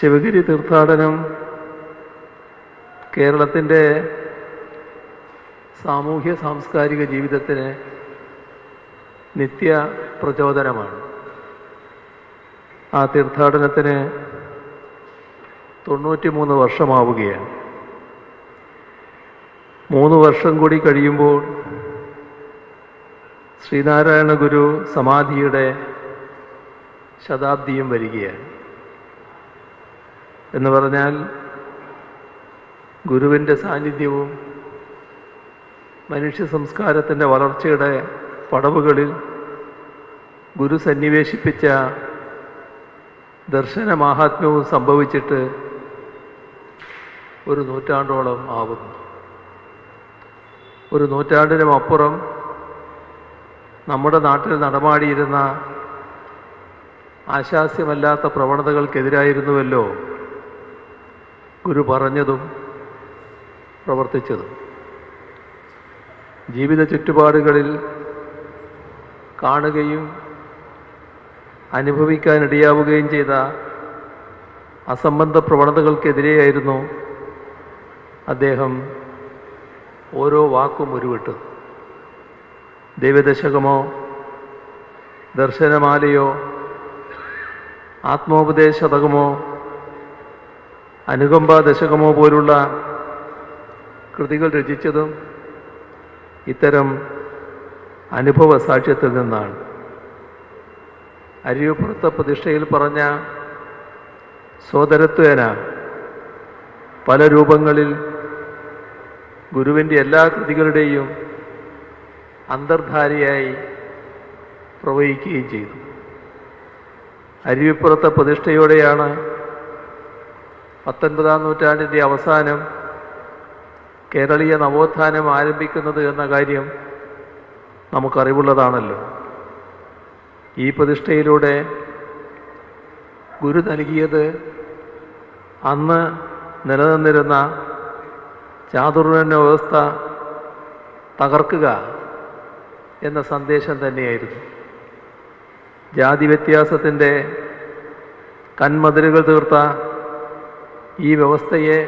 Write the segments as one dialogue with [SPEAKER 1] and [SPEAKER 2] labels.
[SPEAKER 1] ശിവഗിരി തീർത്ഥാടനം കേരളത്തിന്റെ സാമൂഹ്യ സാംസ്കാരിക ജീവിതത്തിന് നിത്യ പ്രചോദനമാണ്. ആ തീർത്ഥാടനത്തിന് തൊണ്ണൂറ്റിമൂന്ന് വർഷമാവുകയാണ്. മൂന്ന് വർഷം കൂടി കഴിയുമ്പോൾ ശ്രീനാരായണ ഗുരു സമാധിയുടെ ശതാബ്ദിയും വരികയാണ്. എന്ന് പറഞ്ഞാൽ ഗുരുവിന്റെ സാന്നിധ്യവും മനുഷ്യ സംസ്കാരത്തിന്റെ വളർച്ചയുടെ പടവുകളിൽ ഗുരു സന്നിവേശിപ്പിച്ച ദർശന മാഹാത്മ്യവും സംഭവിച്ചിട്ട് ഒരു നൂറ്റാണ്ടോളം ആവുന്നു. ഒരു നൂറ്റാണ്ടിനും അപ്പുറം നമ്മുടെ നാട്ടിൽ നടമാടിയിരുന്ന ആശാസ്യമല്ലാത്ത പ്രവണതകൾക്കെതിരായിരുന്നുവല്ലോ ഗുരു പറഞ്ഞതും പ്രവർത്തിച്ചതും. ജീവിത ചുറ്റുപാടുകളിൽ കാണുകയും അനുഭവിക്കാനിടയാവുകയും ചെയ്ത അസംബന്ധ പ്രവണതകൾക്കെതിരെയായിരുന്നു അദ്ദേഹം ഓരോ വാക്കും ഉരുവിട്ടത്. ദൈവദശകമോ ദർശനമാലയോ ആത്മോപദേശതകമോ അനുകമ്പ ദശകമോ പോലുള്ള കൃതികൾ രചിച്ചതും ഇത്തരം അനുഭവ സാക്ഷ്യത്തിൽ നിന്നാണ്. അരിയപ്പുറത്ത പ്രതിഷ്ഠയിൽ പറഞ്ഞ സോദരത്വേന പല രൂപങ്ങളിൽ ഗുരുവിന്റെ എല്ലാ കൃതികളുടെയും അന്തർധാരിയായി പ്രവഹിക്കുകയും ചെയ്തു. അരുവിപ്പുറത്തെ പ്രതിഷ്ഠയോടെയാണ് പത്തൊൻപതാം നൂറ്റാണ്ടിന്റെ അവസാനം കേരളീയ നവോത്ഥാനം ആരംഭിക്കുന്നത് എന്ന കാര്യം നമുക്കറിവുള്ളതാണല്ലോ. ഈ പ്രതിഷ്ഠയിലൂടെ ഗുരു നൽകിയത് അന്ന് നിലനിന്നിരുന്ന ചാതുർവർണ വ്യവസ്ഥ തകർക്കുക എന്ന സന്ദേശം തന്നെയായിരുന്നു. ജാതി വ്യത്യാസത്തിന്റെ കന്മതിലുകൾ തീർത്ത ഈ വ്യവസ്ഥയെ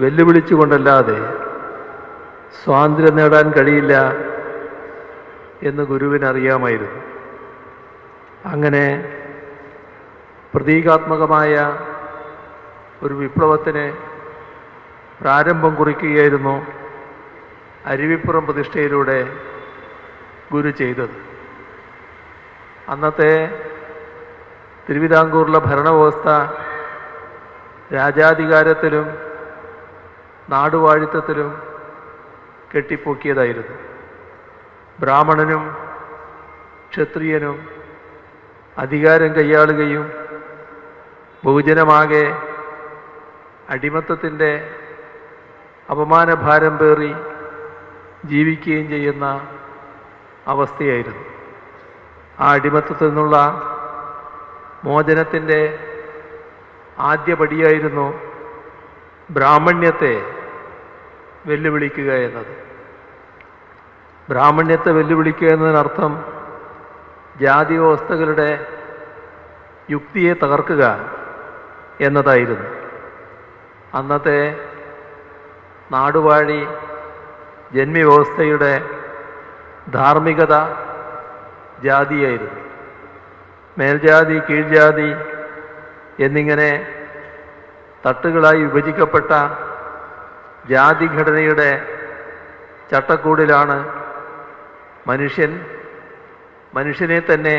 [SPEAKER 1] വെല്ലുവിളിച്ചുകൊണ്ടല്ലാതെ സ്വാതന്ത്ര്യം നേടാൻ കഴിയില്ല എന്ന് ഗുരുവിനറിയാമായിരുന്നു. അങ്ങനെ പ്രതീകാത്മകമായ ഒരു വിപ്ലവത്തിന് പ്രാരംഭം കുറിക്കുകയായിരുന്നു അരുവിപ്പുറം പ്രതിഷ്ഠയിലൂടെ ഗുരു ചെയ്തത്. അന്നത്തെ തിരുവിതാംകൂറിലെ ഭരണവ്യവസ്ഥ രാജാധികാരത്തിലും നാടുവാഴിത്തത്തിലും കെട്ടിപ്പൊക്കിയതായിരുന്നു. ബ്രാഹ്മണനും ക്ഷത്രിയനും അധികാരം കൈയാളുകയും ബഹുജനമാകെ അടിമത്തത്തിന്റെ അപമാനഭാരം പേറി ജീവിക്കുകയും ചെയ്യുന്ന അവസ്ഥയായിരുന്നു. ആ അടിമത്തത്തിൽ നിന്നുള്ള മോചനത്തിന്റെ ആദ്യപടിയായിരുന്നു ബ്രാഹ്മണ്യത്തെ വെല്ലുവിളിക്കുക എന്നത്. ബ്രാഹ്മണ്യത്തെ വെല്ലുവിളിക്കുക എന്നതിനർത്ഥം ജാതി വ്യവസ്ഥകളുടെ യുക്തിയെ തകർക്കുക എന്നതായിരുന്നു. അന്നത്തെ നാടുവാഴി ജന്മിവ്യവസ്ഥയുടെ ധാർമ്മികത ജാതിയായിരുന്നു. മേൽജാതി കീഴ്ജാതി എന്നിങ്ങനെ തട്ടുകളായി വിഭജിക്കപ്പെട്ട ജാതിഘടനയുടെ ചട്ടക്കൂടിലാണ് മനുഷ്യൻ മനുഷ്യനെ തന്നെ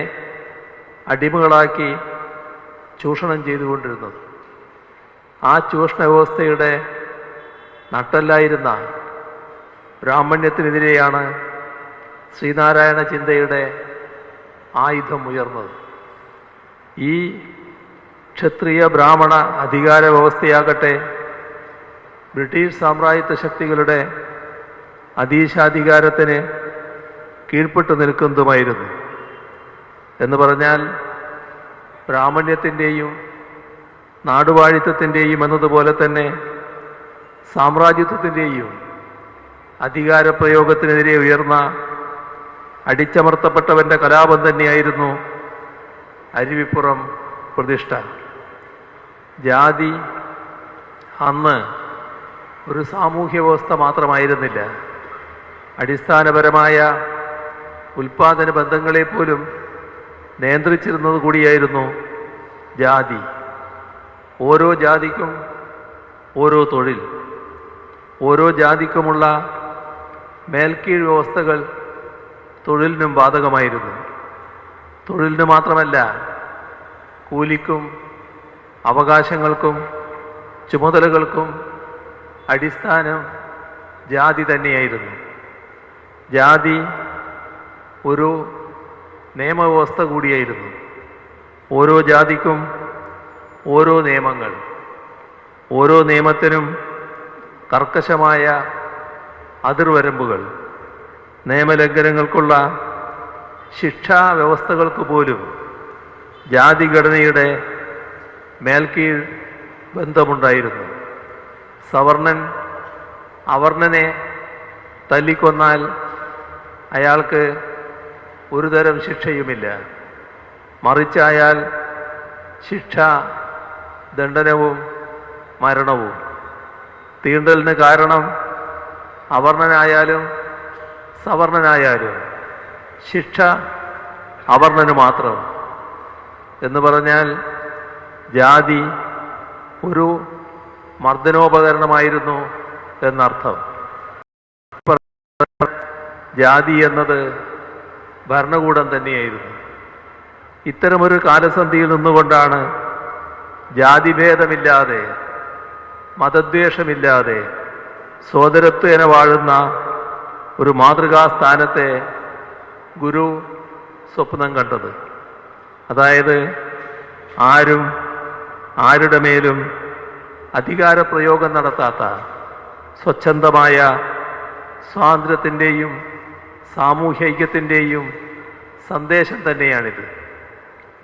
[SPEAKER 1] അടിമകളാക്കി ചൂഷണം ചെയ്തുകൊണ്ടിരുന്നത്. ആ ചൂഷണ വ്യവസ്ഥയുടെ നട്ടല്ലായിരുന്ന ബ്രാഹ്മണ്യത്തിനെതിരെയാണ് ശ്രീനാരായണ ചിന്തയുടെ ആയുധം ഉയർന്നത്. ഈ ക്ഷത്രിയ ബ്രാഹ്മണ അധികാര വ്യവസ്ഥയാകട്ടെ ബ്രിട്ടീഷ് സാമ്രാജ്യത്വ ശക്തികളുടെ അതീശാധികാരത്തിന് കീഴ്പ്പെട്ടു നിൽക്കുന്നതുമായിരുന്നു. എന്ന് പറഞ്ഞാൽ ബ്രാഹ്മണ്യത്തിന്റെയും നാടുവാഴിത്വത്തിന്റെയും എന്നതുപോലെ തന്നെ സാമ്രാജ്യത്വത്തിന്റെയും അധികാരപ്രയോഗത്തിനെതിരെ ഉയർന്ന അടിച്ചമർത്തപ്പെട്ടവന്റെ കലാപം തന്നെയായിരുന്നു അരുവിപ്പുറം പ്രതിഷ്ഠ. ജാതി അന്ന് ഒരു സാമൂഹ്യ വ്യവസ്ഥ മാത്രമായിരുന്നില്ല. അടിസ്ഥാനപരമായ ഉൽപാദന ബന്ധങ്ങളെ പോലും നിയന്ത്രിച്ചിരുന്നത് കൂടിയായിരുന്നു ജാതി. ഓരോ ജാതിക്കും ഓരോ തൊഴിൽ ഓരോ ജാതിക്കുമുള്ള മേൽക്കീഴ് വ്യവസ്ഥകൾ തൊഴിലിനും ബാധകമായിരുന്നു. തൊഴിലിന് മാത്രമല്ല കൂലിക്കും അവകാശങ്ങൾക്കും ചുമതലകൾക്കും അടിസ്ഥാനം ജാതി തന്നെയായിരുന്നു. ജാതി ഒരു നിയമവ്യവസ്ഥ കൂടിയായിരുന്നു. ഓരോ ജാതിക്കും ഓരോ നിയമങ്ങൾ. ഓരോ നിയമത്തിനും കർക്കശമായ അതിർവരമ്പുകൾ. നിയമലംഘനങ്ങൾക്കുള്ള ശിക്ഷാ വ്യവസ്ഥകൾക്ക് പോലും ജാതിഘടനയുടെ മേൽക്കീഴ് ബന്ധമുണ്ടായിരുന്നു. സവർണൻ അവർണനെ തല്ലിക്കൊന്നാൽ അയാൾക്ക് ഒരു തരം ശിക്ഷയുമില്ല മറിച്ചായാൽ ശിക്ഷ ദണ്ഡനവും മരണവും. തീണ്ടലിന് കാരണം അവർണനായാലും സവർണനായാലും ശിക്ഷ അവർണന് മാത്രം എന്ന് പറഞ്ഞാൽ ജാതി ഒരു മർദ്ദനോപകരണമായിരുന്നു എന്നർത്ഥം. ജാതി എന്നത് ഭരണകൂടം തന്നെയായിരുന്നു. ഇത്തരമൊരു കാലസന്ധിയിൽ നിന്നുകൊണ്ടാണ് ജാതിഭേദമില്ലാതെ മതദ്വേഷമില്ലാതെ സോദരത്വേന വാഴുന്ന ഒരു മാതൃകാ സ്ഥാനത്തെ ഗുരു സ്വപ്നം കണ്ടത്. അതായത് ആരും ആരുടെ മേലും അധികാരപ്രയോഗം നടത്താത്ത സ്വച്ഛന്തമായ സ്വാതന്ത്ര്യത്തിന്റെയും സാമൂഹ്യ ഐക്യത്തിന്റെയും സന്ദേശം തന്നെയാണിത്.